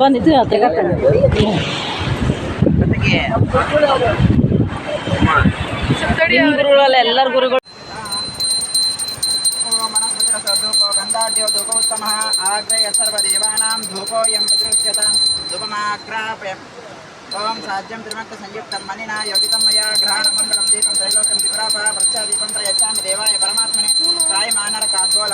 ಬಂದಿತ್ತು ಗುರುಗಳು ಎಲ್ಲರ ಗುರುಗಳು धूपो गन्धाढ्यो धूपोत्तमः आग्रय सर्वदेवानां धूपोऽयं प्रदृश्यत धूपमाग्रापयम् ॐ साध्यं त्रिमक्तसंयुक्तं मनिना योगितं मया ग्रहणमण्डलं दीपं त्रैलोक्यं त्रिपुरापः वृक्षदीपं प्रयच्छामि देवाय परमात्मने सायमानरकाद्वोला दिव्यज्योतिर्नमोऽस्तु दीपं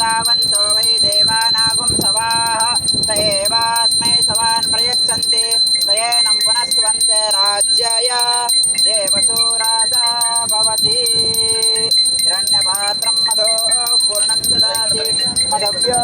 सावन्तो वै देवानागुं सवाः त एवास्मै सवान् प्रयच्छन्ति तयेनं पुनस्वन्ते राज्याय देवसो राजा भवति हिरण्यपात्रं मधो पूर्णं ददाति मदभ्यो